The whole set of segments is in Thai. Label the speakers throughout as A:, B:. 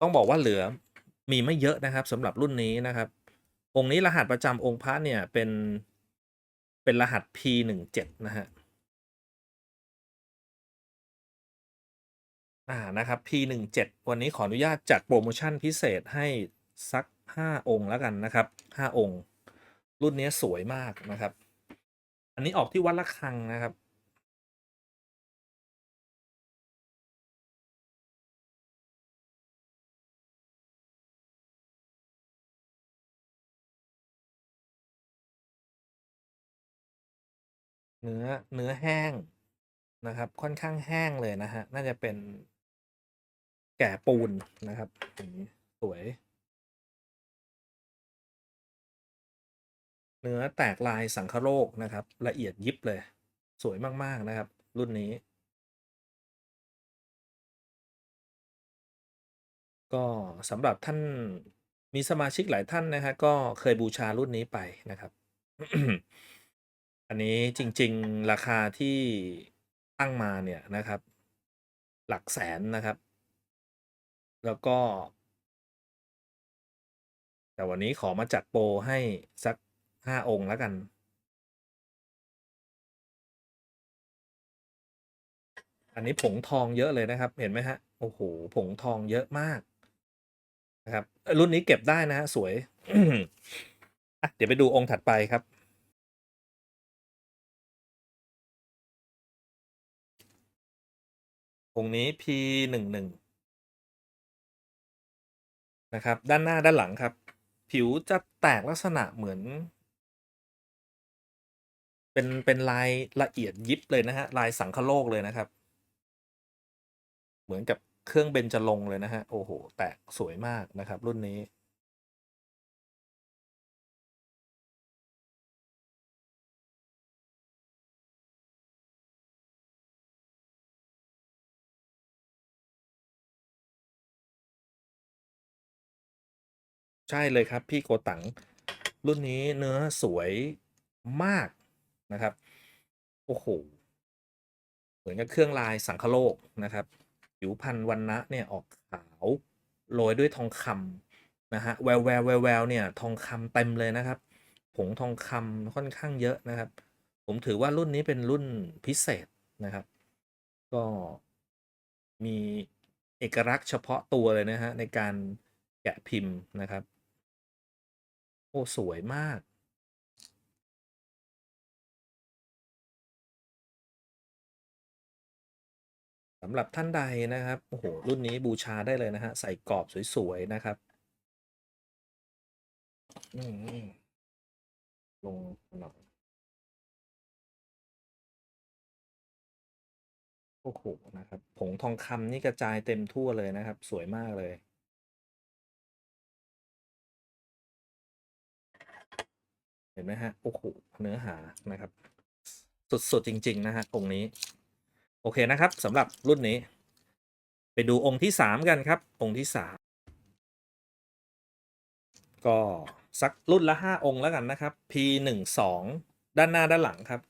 A: ต้องบอกว่าเหลือมีไม่เยอะนะครับสำหรับรุ่นนี้นะครับ องค์นี้รหัสประจำองค์พระเนี่ยเป็นเป็นรหัส P17 นะฮะอ่านะครับ P17 วันนี้ขออนุญาตจัดโปรโมชั่นพิเศษให้สัก 5 องค์แล้วกันนะครับ 5 องค์ รุ่นนี้สวยมากนะครับ อันนี้ออกที่วัดละคังนะครับ เนื้อเนื้อแห้งนะครับ ค่อนข้างแห้งเลยนะฮะ น่าจะเป็นแก่ปูนนะครับอย่างนี้สวย เนื้อแตกลายสังคโลกนะครับ ละเอียดยิบเลย สวยมาก ๆ นะครับ รุ่นนี้ ก็สำหรับท่านมีสมาชิกหลายท่านนะฮะก็เคยบูชารุ่นนี้ไปนะครับ อันนี้จริง ๆ ราคาที่ตั้งมาเนี่ยนะครับ หลักแสนนะครับ แล้วก็ แต่วันนี้ขอมาจัดโปรให้สัก5องค์แล้วกัน อันนี้ผงทองเยอะเลยนะครับ เห็นไหมฮะ โอ้โห ผงทองเยอะมากนะครับ รุ่นนี้เก็บได้นะฮะ สวยอะเดี๋ยวไปดูองค์ถัดไปครับ องนี้ P11 นะครับ ด้านหน้าด้านหลังครับ ผิวจะแตกลักษณะเหมือน เป็นเป็นลายละเอียดยิบเลยนะฮะ ลายสังคโลกเลยนะครับ เหมือนกับเครื่องเบนจลงเลยนะฮะ โอ้โห แตกสวยมากนะครับ รุ่นนี้ ใช่เลยครับ พี่โกตังรุ่นนี้เนื้อสวยมากนะครับ โอ้โห เหมือนกับเครื่องลายสังคโลกนะครับ ผิวพันธุ์วันนะเนี่ยออกขาวโรยด้วยทองคำนะฮะแววแววแววแววเนี่ยทองคำเต็มเลยนะครับ ผงทองคำค่อนข้างเยอะนะครับ ผมถือว่ารุ่นนี้เป็นรุ่นพิเศษนะครับ ก็มีเอกลักษณ์เฉพาะตัวเลยนะฮะในการแกะพิมพ์นะครับ สวยมาก สำหรับท่านใดนะครับ โอ้โห รุ่นนี้บูชาได้เลยนะฮะ ใส่กรอบสวยๆ นะครับอืมลงหน่อยโอ้โหนะครับ ผงทองคำนี่กระจายเต็มทั่วเลยนะครับ สวยมากเลย เห็นไหมฮะโอ้โหเนื้อหานะครับ สุดๆจริง ๆ นะฮะองค์นี้ โอเคนะครับสำหรับรุ่นนี้ ไปดูองค์ที่สามกันครับ องค์ที่สามก็สักรุ่นละห้าองค์แล้วกันนะครับ P หนึ่งสองด้านหน้าด้านหลังครับ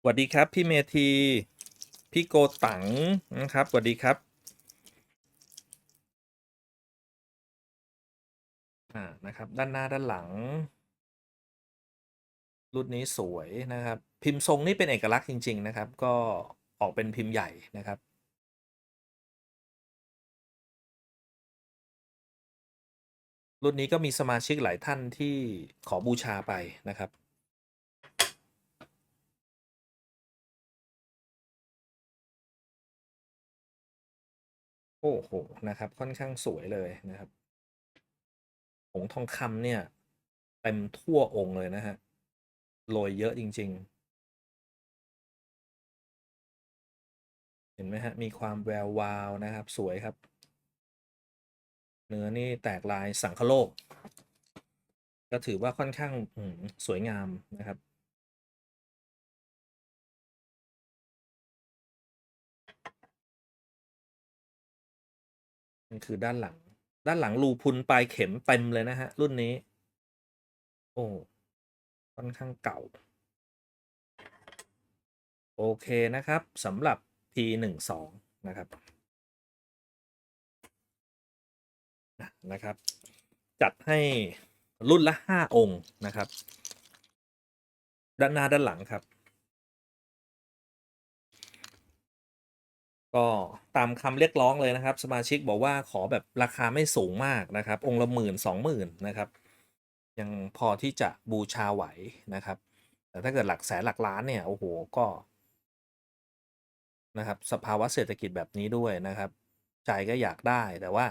A: สวัสดีครับ พี่เมธี พี่โกตังนะครับสวัสดีครับ อ่านะครับด้านหน้าด้านหลัง รุ่นนี้สวยนะครับ พิมพ์ทรงนี่เป็นเอกลักษณ์จริง ๆ นะครับ ก็ออกเป็นพิมพ์ใหญ่นะครับรุ่นนี้ก็มีสมาชิกหลายท่านที่ขอบูชาไปนะครับ โอ้โหนะครับ ค่อนข้างสวยเลยนะครับ งทองคำเนี่ยเต็มทั่วองค์เลยนะฮะโรยเยอะจริง ๆ เห็นไหมฮะ มีความแวววาวนะครับ สวยครับ เนื้อนี่แตกลายสังคโลก ก็ถือว่าค่อนข้างสวยงามนะครับนี่คือด้านหลัง ด้านหลังรูพุนปลายเข็มเต็มเลยนะฮะ รุ่นนี้ โอ้ค่อนข้างเก่า โอเคนะครับสำหรับทีหนึ่งสองนะครับนะครับ จัดให้รุ่นละห้าองค์นะครับ ด้านหน้าด้านหลังครับ ก็ตามคำเรียกร้องเลยนะครับ สมาชิกบอกว่าขอแบบราคาไม่สูงมากนะครับ องค์ละหมื่นสองหมื่นนะครับ ยังพอที่จะบูชาไหวนะครับ แต่ถ้าเกิดหลักแสนหลักล้านเนี่ยโอ้โหก็นะครับสภาวะเศรษฐกิจแบบนี้ด้วยนะครับ ใจก็อยากได้แต่ว่า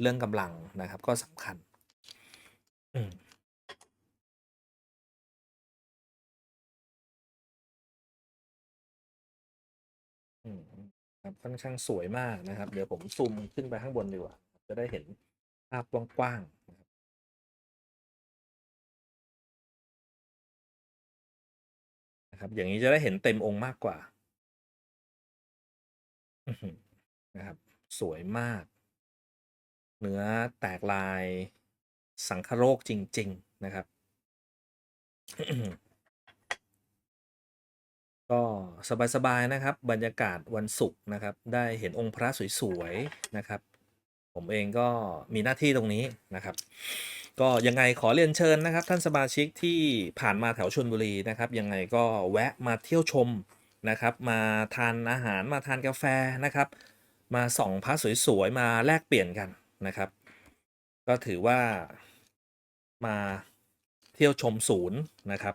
A: เรื่องกำลังนะครับก็สำคัญ อืม ครับค่อนข้างสวยมากนะครับ เดี๋ยวผมซูมขึ้นไปข้างบนดีกว่า จะได้เห็นภาพกว้างๆนะครับนะครับ อย่างนี้จะได้เห็นเต็มองค์มากกว่านะครับ สวยมาก เนื้อแตกลายสังคโรคจริง ๆ นะครับ ก็สบายๆนะครับ บรรยากาศวันศุกร์นะครับ ได้เห็นองค์พระสวยๆนะครับ ผมเองก็มีหน้าที่ตรงนี้นะครับ ก็ยังไงขอเรียนเชิญนะครับ ท่านสมาชิกที่ผ่านมาแถวชลบุรีนะครับ ยังไงก็แวะมาเที่ยวชมนะครับ มาทานอาหารมาทานกาแฟนะครับ มาส่องพระสวยๆมาแลกเปลี่ยนกันนะครับ ก็ถือว่ามาเที่ยวชมศูนย์นะครับ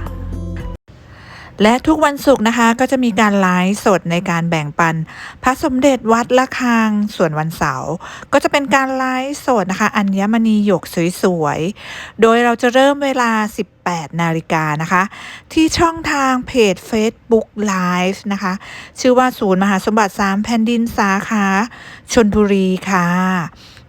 B: และทุกวันศุกร์นะคะก็จะมีการไลฟ์สดในการแบ่งปัน พระสมเด็จวัดละคังส่วนวันเสาร์ก็จะเป็นการไลฟ์สดนะคะ อัญมณีหยกสวยๆ โดยเราจะเริ่มเวลา 18 นาฬิกานะคะ ที่ช่องทางเพจ Facebook Live นะคะ ชื่อว่าศูนย์มหาสมบัติ 3 แผ่นดินสาขาชนบุรีค่ะ